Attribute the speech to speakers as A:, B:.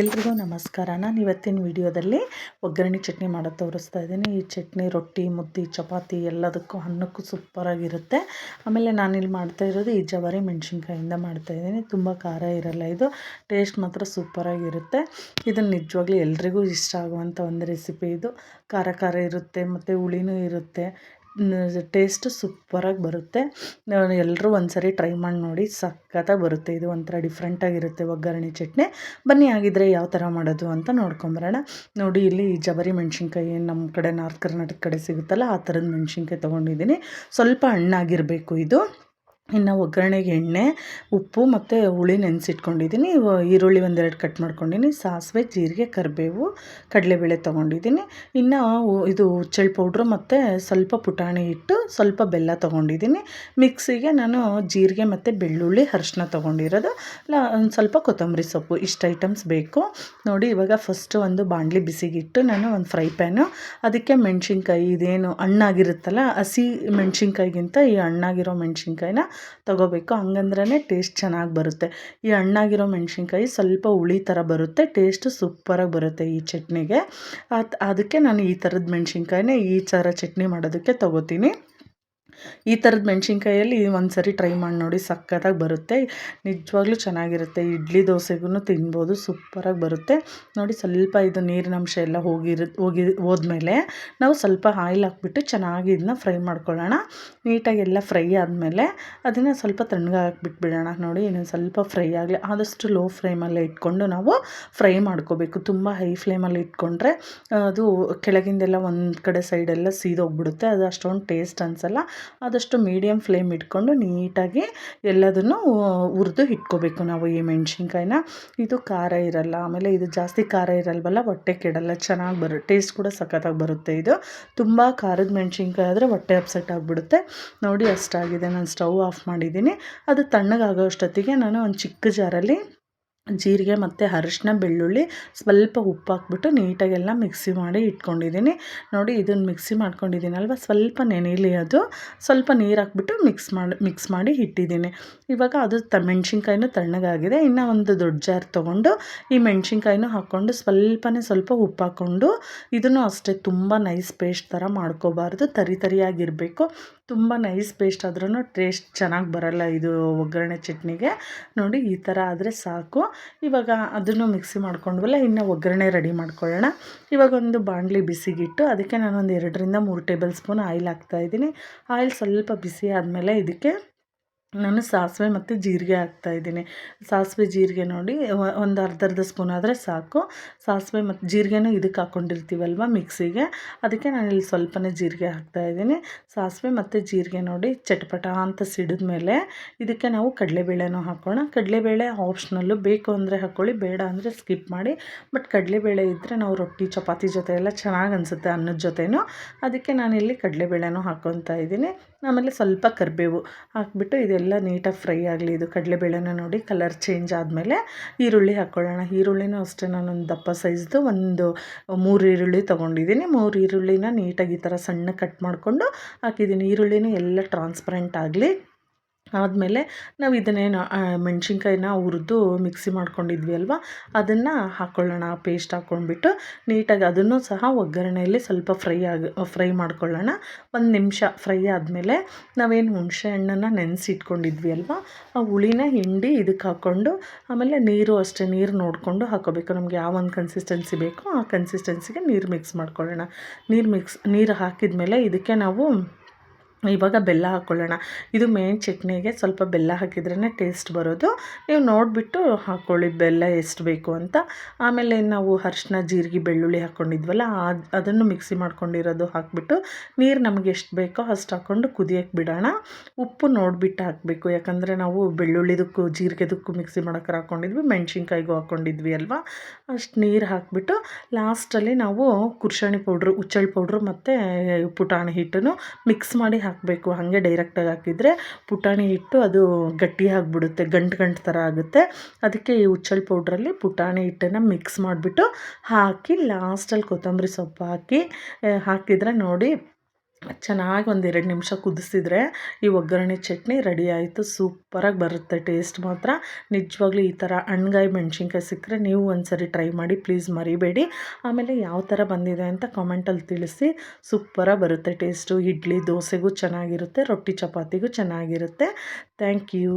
A: ಎಲ್ರಿಗೂ ನಮಸ್ಕಾರ. ನಾನು ಇವತ್ತಿನ ವಿಡಿಯೋದಲ್ಲಿ ಒಗ್ಗರಣೆ ಚಟ್ನಿ ಮಾಡೋದು ತೋರಿಸ್ತಾ ಇದ್ದೀನಿ. ಈ ಚಟ್ನಿ ರೊಟ್ಟಿ, ಮುದ್ದೆ, ಚಪಾತಿ ಎಲ್ಲದಕ್ಕೂ ಅನ್ನಕ್ಕೂ ಸೂಪರಾಗಿರುತ್ತೆ ಆಮೇಲೆ ನಾನಿಲ್ಲಿ ಮಾಡ್ತಾ ಇರೋದು ಈ ಜವಾರಿ ಮೆಣಸಿನ್ಕಾಯಿಂದ ಮಾಡ್ತಾಯಿದ್ದೀನಿ ತುಂಬ ಖಾರ ಇರಲ್ಲ ಇದು. ಟೇಸ್ಟ್ ಮಾತ್ರ ಸೂಪರಾಗಿರುತ್ತೆ ಇದನ್ನು ನಿಜವಾಗ್ಲೂ ಎಲ್ರಿಗೂ ಇಷ್ಟ ಆಗುವಂಥ ಒಂದು ರೆಸಿಪಿ ಇದು. ಖಾರ ಖಾರ ಇರುತ್ತೆ, ಮತ್ತು ಹುಳಿನೂ ಇರುತ್ತೆ. ಟೇಸ್ಟ್ ಸೂಪರಾಗಿ ಬರುತ್ತೆ. ಎಲ್ಲರೂ ಒಂದ್ಸರಿ ಟ್ರೈ ಮಾಡಿ ನೋಡಿ, ಸಖತ್ತಾಗಿ ಬರುತ್ತೆ. ಇದು ಒಂಥರ ಡಿಫ್ರೆಂಟಾಗಿರುತ್ತೆ ಒಗ್ಗರಣೆ, ಚಟ್ನಿ. ಬನ್ನಿ ಆಗಿದ್ರೆ ಯಾವ ಥರ ಮಾಡೋದು ಅಂತ ನೋಡ್ಕೊಂಬರೋಣ ನೋಡಿ, ಇಲ್ಲಿ ಜಬರಿ ಮೆಣಸಿನ್ಕಾಯಿ ನಮ್ಮ ಕಡೆ ನಾರ್ತ್ ಕರ್ನಾಟಕ ಕಡೆ ಸಿಗುತ್ತಲ್ಲ, ಆ ಥರದ ಮೆಣಸಿನ್ಕಾಯಿ ತೊಗೊಂಡಿದ್ದೀನಿ ಸ್ವಲ್ಪ ಹಣ್ಣಾಗಿರಬೇಕು ಇದು. ಇನ್ನು ಒಗ್ಗರಣೆಗೆ ಎಣ್ಣೆ, ಉಪ್ಪು ಮತ್ತು ಹುಳಿ ನೆನೆಸಿಟ್ಕೊಂಡಿದ್ದೀನಿ ಈರುಳ್ಳಿ ಒಂದೆರಡು ಕಟ್ ಮಾಡ್ಕೊಂಡಿನಿ. ಸಾಸಿವೆ, ಜೀರಿಗೆ, ಕರಿಬೇವು, ಕಡಲೆಬೇಳೆ ತೊಗೊಂಡಿದ್ದೀನಿ ಇನ್ನು ಇದು ಚಳ್ ಪೌಡ್ರು ಮತ್ತು ಸ್ವಲ್ಪ ಪುಟಾಣಿ ಇಟ್ಟು ಸ್ವಲ್ಪ ಬೆಲ್ಲ ತೊಗೊಂಡಿದ್ದೀನಿ ಮಿಕ್ಸಿಗೆ ನಾನು ಜೀರಿಗೆ ಮತ್ತು ಬೆಳ್ಳುಳ್ಳಿ, ಅರಿಶಿನ ತೊಗೊಂಡಿರೋದು. ಒಂದು ಸ್ವಲ್ಪ ಕೊತ್ತಂಬರಿ ಸೊಪ್ಪು, ಇಷ್ಟು ಐಟಮ್ಸ್ ಬೇಕು. ನೋಡಿ, ಇವಾಗ ಫಸ್ಟು ಒಂದು ಬಾಣಲಿ ಬಿಸಿಗಿಟ್ಟು ನಾನು ಒಂದು ಫ್ರೈ ಪ್ಯಾನು ಅದಕ್ಕೆ ಮೆಣಸಿನ್ಕಾಯಿ, ಇದೇನು ಹಣ್ಣಾಗಿರುತ್ತಲ್ಲ, ಹಸಿ ಮೆಣಸಿನ್ಕಾಯಿಗಿಂತ ಈ ಹಣ್ಣಾಗಿರೋ ಮೆಣಸಿನ್ಕಾಯಿನ ತೊಗೋಬೇಕು. ಹಂಗಂದ್ರೆ ಟೇಸ್ಟ್ ಚೆನ್ನಾಗಿ ಬರುತ್ತೆ. ಈ ಹಣ್ಣಾಗಿರೋ ಮೆಣಸಿನ್ಕಾಯಿ ಸ್ವಲ್ಪ ಹುಳಿ ಥರ ಬರುತ್ತೆ. ಟೇಸ್ಟ್ ಸೂಪರಾಗಿ ಬರುತ್ತೆ ಈ ಚಟ್ನಿಗೆ. ಅದು, ಅದಕ್ಕೆ ನಾನು ಈ ಥರದ ಮೆಣಸಿನ್ಕಾಯಿನೇ ಈ ಥರ ಚಟ್ನಿ ಮಾಡೋದಕ್ಕೆ ತೊಗೋತೀನಿ. ಈ ಥರದ ಮೆಣಸಿನ್ಕಾಯಲ್ಲಿ ಒಂದು ಸರಿ ಟ್ರೈ ಮಾಡಿ ನೋಡಿ, ಸಕ್ಕತ್ತಾಗಿ ಬರುತ್ತೆ. ನಿಜವಾಗ್ಲೂ ಚೆನ್ನಾಗಿರುತ್ತೆ. ಇಡ್ಲಿ ದೋಸೆಗೂ ತಿನ್ಬೋದು, ಸೂಪರಾಗಿ ಬರುತ್ತೆ. ನೋಡಿ, ಸ್ವಲ್ಪ ಇದು ನೀರಿನಂಶ ಎಲ್ಲ ಹೋಗಿರ, ಹೋಗಿ, ಹೋದ್ಮೇಲೆ ನಾವು ಸ್ವಲ್ಪ ಆಯಿಲ್ ಹಾಕ್ಬಿಟ್ಟು ಚೆನ್ನಾಗಿ ಇದನ್ನ ಫ್ರೈ ಮಾಡ್ಕೊಳ್ಳೋಣ. ನೀಟಾಗಿ ಎಲ್ಲ ಫ್ರೈ ಆದಮೇಲೆ ಅದನ್ನು ಸ್ವಲ್ಪ ತಣ್ಣಗೆ ಹಾಕ್ಬಿಟ್ಬಿಡೋಣ ನೋಡಿ, ಇನ್ನೊಂದು ಸ್ವಲ್ಪ ಫ್ರೈ ಆಗಲಿ, ಆದಷ್ಟು ಲೋ ಫ್ಲೇಮಲ್ಲೇ ಇಟ್ಕೊಂಡು ನಾವು ಫ್ರೈ ಮಾಡ್ಕೋಬೇಕು. ತುಂಬ ಹೈ ಫ್ಲೇಮಲ್ಲಿ ಇಟ್ಕೊಂಡ್ರೆ, ಅದು ಕೆಳಗಿಂದೆಲ್ಲ ಒಂದು ಕಡೆ ಸೈಡೆಲ್ಲ ಸೀದೋಗ್ಬಿಡುತ್ತೆ. ಅದು ಅಷ್ಟೊಂದು ಟೇಸ್ಟ್ ಅನಿಸಲ್ಲ. ಆದಷ್ಟು ಮೀಡಿಯಮ್ ಫ್ಲೇಮ್ ಇಟ್ಕೊಂಡು ನೀಟಾಗಿ ಎಲ್ಲದನ್ನು ಹುರಿದು ಇಟ್ಕೋಬೇಕು ನಾವು ಈ ಮೆಣಸಿನ್ಕಾಯಿನ. ಇದು ಖಾರ ಇರಲ್ಲ, ಆಮೇಲೆ ಇದು ಜಾಸ್ತಿ ಖಾರ ಇರಲ್ವಲ್ಲ, ಹೊಟ್ಟೆ ಕೆಡಲ್ಲ, ಚೆನ್ನಾಗಿ ಬರುತ್ತೆ ಟೇಸ್ಟ್ ಕೂಡ ಸಖತ್ತಾಗಿ ಬರುತ್ತೆ ಇದು. ತುಂಬ ಖಾರದ ಮೆಣಸಿನ್ಕಾಯಿ ಆದರೆ ಹೊಟ್ಟೆ ಅಪ್ಸೆಟ್ ಆಗಿಬಿಡುತ್ತೆ. ನೋಡಿ ಅಷ್ಟಾಗಿದೆ, ನಾನು ಸ್ಟವ್ ಆಫ್ ಮಾಡಿದ್ದೀನಿ. ಅದು ತಣ್ಣಗಾಗೋ ಅಷ್ಟೊತ್ತಿಗೆ ನಾನು ಒಂದು ಚಿಕ್ಕ ಜಾರಲ್ಲಿ ಜೀರಿಗೆ ಮತ್ತು ಅರಿಶಿನ ಬೆಳ್ಳುಳ್ಳಿ ಸ್ವಲ್ಪ ಉಪ್ಪು ಹಾಕ್ಬಿಟ್ಟು ನೀಟಾಗೆಲ್ಲ ಮಿಕ್ಸಿ ಮಾಡಿ ಇಟ್ಕೊಂಡಿದ್ದೀನಿ. ನೋಡಿ ಇದನ್ನು ಮಿಕ್ಸಿ ಮಾಡ್ಕೊಂಡಿದ್ದೀನಲ್ವ? ಸ್ವಲ್ಪ ನೆನೆಯಲಿ ಅದು. ಸ್ವಲ್ಪ ನೀರು ಹಾಕ್ಬಿಟ್ಟು ಮಿಕ್ಸ್ ಮಾಡಿ ಮಿಕ್ಸ್ ಮಾಡಿ ಇಟ್ಟಿದ್ದೀನಿ. ಇವಾಗ ಅದು ತ, ಮೆಣ್ಸಿನ್ಕಾಯಿನೂ ತಣ್ಣಗಾಗಿದೆ. ಇನ್ನು ಒಂದು ದೊಡ್ಡ ಜಾರ್ ತೊಗೊಂಡು ಈ ಮೆಣ್ಸಿನ್ಕಾಯಿನೂ ಹಾಕ್ಕೊಂಡು ಸ್ವಲ್ಪನೇ ಸ್ವಲ್ಪ ಉಪ್ಪು ಹಾಕ್ಕೊಂಡು ಇದನ್ನು ಅಷ್ಟೇ ತುಂಬ ನೈಸ್ ಪೇಸ್ಟ್ ಥರ ಮಾಡ್ಕೋಬಾರ್ದು. ತರಿ ತರಿಯಾಗಿರಬೇಕು. ತುಂಬ ನೈಸ್ ಪೇಸ್ಟ್ ಆದ್ರೂ ಟೇಸ್ಟ್ ಚೆನ್ನಾಗಿ ಬರಲ್ಲ ಇದು ಒಗ್ಗರಣೆ ಚಟ್ನಿಗೆ. ನೋಡಿ ಈ ಥರ ಆದರೆ ಸಾಕು. ಇವಾಗ ಅದನ್ನು ಮಿಕ್ಸಿ ಮಾಡ್ಕೊಂಡ್ವಲ್ಲ ಇನ್ನು ಒಗ್ಗರಣೆ ರೆಡಿ ಮಾಡ್ಕೊಳ್ಳೋಣ. ಇವಾಗ ಒಂದು ಬಾಣಲಿ ಬಿಸಿಗಿಟ್ಟು, ಅದಕ್ಕೆ ನಾನೊಂದು ಎರಡರಿಂದ ಮೂರು ಟೇಬಲ್ ಸ್ಪೂನ್ ಆಯಿಲ್ ಹಾಕ್ತಾಯಿದ್ದೀನಿ ಆಯಿಲ್ ಸ್ವಲ್ಪ ಬಿಸಿ ಆದಮೇಲೆ ಇದಕ್ಕೆ ನಾನು ಸಾಸಿವೆ ಮತ್ತು ಜೀರಿಗೆ ಹಾಕ್ತಾಯಿದ್ದೀನಿ ಸಾಸಿವೆ, ಜೀರಿಗೆ ನೋಡಿ ಒಂದು ಅರ್ಧ ಅರ್ಧ ಸ್ಪೂನ್ ಆದರೆ ಸಾಕು. ಸಾಸಿವೆ ಮತ್ತು ಜೀರಿಗೆನೂ ಇದಕ್ಕೆ ಹಾಕ್ಕೊಂಡಿರ್ತೀವಲ್ವ ಮಿಕ್ಸಿಗೆ. ಅದಕ್ಕೆ ನಾನು ಇಲ್ಲಿ ಸ್ವಲ್ಪನೇ ಜೀರಿಗೆ ಹಾಕ್ತಾಯಿದ್ದೀನಿ ಸಾಸಿವೆ ಮತ್ತು ಜೀರಿಗೆ ನೋಡಿ, ಚಟಪಟ ಅಂತ ಸಿಡಿದ ಮೇಲೆ ಇದಕ್ಕೆ ನಾವು ಕಡಲೆಬೇಳೆನೂ ಹಾಕೋಣ. ಕಡಲೆಬೇಳೆ ಆಪ್ಷನಲ್ಲು ಬೇಕು ಅಂದರೆ ಹಾಕ್ಕೊಳ್ಳಿ ಬೇಡ ಅಂದರೆ ಸ್ಕಿಪ್ ಮಾಡಿ. ಬಟ್ ಕಡಲೆಬೇಳೆ ಇದ್ದರೆ ನಾವು ರೊಟ್ಟಿ, ಚಪಾತಿ ಜೊತೆ ಎಲ್ಲ ಚೆನ್ನಾಗಿ ಅನಿಸುತ್ತೆ ಅನ್ನದ ಜೊತೆನೂ. ಅದಕ್ಕೆ ನಾನಿಲ್ಲಿ ಕಡಲೆಬೇಳೆನೂ ಹಾಕ್ಕೊತಾ ಇದ್ದೀನಿ. ಆಮೇಲೆ ಸ್ವಲ್ಪ ಕರಿಬೇವು ಹಾಕ್ಬಿಟ್ಟು ಇದೆಲ್ಲ ನೀಟಾಗಿ ಫ್ರೈ ಆಗಲಿ, ಇದು ಕಡಲೆಬೇಳೆನ ನೋಡಿ ಕಲರ್ ಚೇಂಜ್ ಆದಮೇಲೆ ಈರುಳ್ಳಿ ಹಾಕ್ಕೊಳ್ಳೋಣ. ಈರುಳ್ಳಿನೂ ಅಷ್ಟೇ ನಾನೊಂದು ದಪ್ಪ ಸೈಜ್ದು ಒಂದು ಮೂರು ಈರುಳ್ಳಿ ತೊಗೊಂಡಿದ್ದೀನಿ. ಮೂರು ಈರುಳ್ಳಿನ ನೀಟಾಗಿ ಈ ಥರ ಸಣ್ಣ ಕಟ್ ಮಾಡಿಕೊಂಡು ಹಾಕಿದ್ದೀನಿ. ಈರುಳ್ಳಿನೂ ಎಲ್ಲ ಟ್ರಾನ್ಸ್ಪರೆಂಟ್ ಆಗಲಿ. ಆದಮೇಲೆ ನಾವು ಇದನ್ನೇನು ಮೆಣಸಿನ್ಕಾಯಿನ ಹುರಿದು ಮಿಕ್ಸಿ ಮಾಡ್ಕೊಂಡಿದ್ವಿ ಅಲ್ವಾ? ಅದನ್ನು ಹಾಕ್ಕೊಳ್ಳೋಣ ಪೇಸ್ಟ್ ಹಾಕ್ಕೊಂಡ್ಬಿಟ್ಟು ನೀಟಾಗಿ ಅದನ್ನು ಸಹ ಒಗ್ಗರಣೆಯಲ್ಲಿ ಸ್ವಲ್ಪ ಫ್ರೈ ಆಗಿ, ಫ್ರೈ ಮಾಡ್ಕೊಳ್ಳೋಣ. ಒಂದು ನಿಮಿಷ ಫ್ರೈ ಆದಮೇಲೆ ನಾವೇನು ಹುಣಸೆ ಹಣ್ಣನ್ನು ನೆನೆಸಿಟ್ಕೊಂಡಿದ್ವಿ ಅಲ್ವಾ? ಆ ಹುಳಿನ ಹಿಂಡಿ ಇದಕ್ಕೆ ಹಾಕ್ಕೊಂಡು ಆಮೇಲೆ ನೀರು ಅಷ್ಟೇ, ನೀರು ನೋಡಿಕೊಂಡು ಹಾಕೋಬೇಕು. ನಮಗೆ ಯಾವ ಒಂದು ಕನ್ಸಿಸ್ಟೆನ್ಸಿ ಬೇಕೋ ಆ ಕನ್ಸಿಸ್ಟೆನ್ಸಿಗೆ ನೀರು ಮಿಕ್ಸ್ ಮಾಡ್ಕೊಳ್ಳೋಣ. ನೀರು ಮಿಕ್ಸ್ ನೀರು ಹಾಕಿದ ಮೇಲೆ ಇದಕ್ಕೆ ನಾವು ಇವಾಗ ಬೆಲ್ಲ ಹಾಕ್ಕೊಳ್ಳೋಣ ಇದು ಮೇನ್ ಚಟ್ನಿಗೆ ಸ್ವಲ್ಪ ಬೆಲ್ಲ ಹಾಕಿದ್ರೇ ಟೇಸ್ಟ್ ಬರೋದು. ನೀವು ನೋಡಿಬಿಟ್ಟು ಹಾಕ್ಕೊಳ್ಳಿ ಬೆಲ್ಲ ಎಷ್ಟು ಬೇಕು ಅಂತ. ಆಮೇಲೆ ನಾವು ಅರ್ಶಿನ, ಜೀರಿಗೆ, ಬೆಳ್ಳುಳ್ಳಿ ಹಾಕ್ಕೊಂಡಿದ್ವಲ್ಲ ಅದು, ಅದನ್ನು ಮಿಕ್ಸಿ ಮಾಡ್ಕೊಂಡಿರೋದು ಹಾಕ್ಬಿಟ್ಟು ನೀರು ನಮಗೆ ಎಷ್ಟು ಬೇಕೋ ಅಷ್ಟು ಹಾಕ್ಕೊಂಡು ಕುದಿಯೋಕೆ ಬಿಡೋಣ. ಉಪ್ಪು ನೋಡಿಬಿಟ್ಟು ಹಾಕಬೇಕು. ಯಾಕಂದರೆ ನಾವು ಬೆಳ್ಳುಳ್ಳಿದಕ್ಕೂ, ಜೀರಿಗೆದಕ್ಕೂ ಮಿಕ್ಸಿ ಮಾಡೋಕೆ ಹಾಕ್ಕೊಂಡಿದ್ವಿ ಮೆಣಸಿನ್ಕಾಯಿಗೂ ಹಾಕ್ಕೊಂಡಿದ್ವಿ ಅಲ್ವಾ? ಅಷ್ಟು ನೀರು ಹಾಕಿಬಿಟ್ಟು ಲಾಸ್ಟಲ್ಲಿ ನಾವು ಕುರ್ಷಣಿ ಪೌಡ್ರು ಹುಚ್ಚಳ್ಳು ಪೌಡ್ರು ಮತ್ತು ಪುಟಾಣಿ ಹಿಟ್ಟನ್ನು ಮಿಕ್ಸ್ ಮಾಡಿ ಹಾಕಿ ಹಾಕಬೇಕು, ಹಾಗೆ ಡೈರೆಕ್ಟಾಗಿ ಹಾಕಿದರೆ ಪುಟಾಣಿ ಹಿಟ್ಟು ಅದು ಗಟ್ಟಿ ಆಗಿಬಿಡುತ್ತೆ, ಗಂಟು ಗಂಟು ಥರ ಆಗುತ್ತೆ. ಅದಕ್ಕೆ ಈ ಹುಚ್ಚಲ್ ಪೌಡ್ರಲ್ಲಿ ಪುಟಾಣಿ ಹಿಟ್ಟನ್ನು ಮಿಕ್ಸ್ ಮಾಡಿಬಿಟ್ಟು ಹಾಕಿ ಲಾಸ್ಟಲ್ಲಿ ಕೊತ್ತಂಬರಿ ಸೊಪ್ಪು ಹಾಕಿ, ಹಾಕಿದರೆ ನೋಡಿ ಚೆನ್ನಾಗಿ ಒಂದು ಎರಡು ನಿಮಿಷ ಕುದಿಸಿದ್ರೆ ಈ ಒಗ್ಗರಣೆ ಚಟ್ನಿ ರೆಡಿ ಆಯಿತು. ಸೂಪರಾಗಿ ಬರುತ್ತೆ ಟೇಸ್ಟ್ ಮಾತ್ರ. ನಿಜವಾಗ್ಲೂ ಈ ಥರ ಹಣ್ಗಾಯಿ ಮೆಣಸಿನ್ಕಾಯಿ ಸಿಕ್ಕರೆ ನೀವು ಒಂದ್ಸರಿ ಟ್ರೈ ಮಾಡಿ ಪ್ಲೀಸ್ ಮರಿಬೇಡಿ. ಆಮೇಲೆ ಯಾವ ಥರ ಬಂದಿದೆ ಅಂತ ಕಾಮೆಂಟಲ್ಲಿ ತಿಳಿಸಿ. ಸೂಪರಾಗಿ ಬರುತ್ತೆ ಟೇಸ್ಟು ಇಡ್ಲಿ ದೋಸೆಗೂ ಚೆನ್ನಾಗಿರುತ್ತೆ, ರೊಟ್ಟಿ ಚಪಾತಿಗೂ ಚೆನ್ನಾಗಿರುತ್ತೆ. Thank you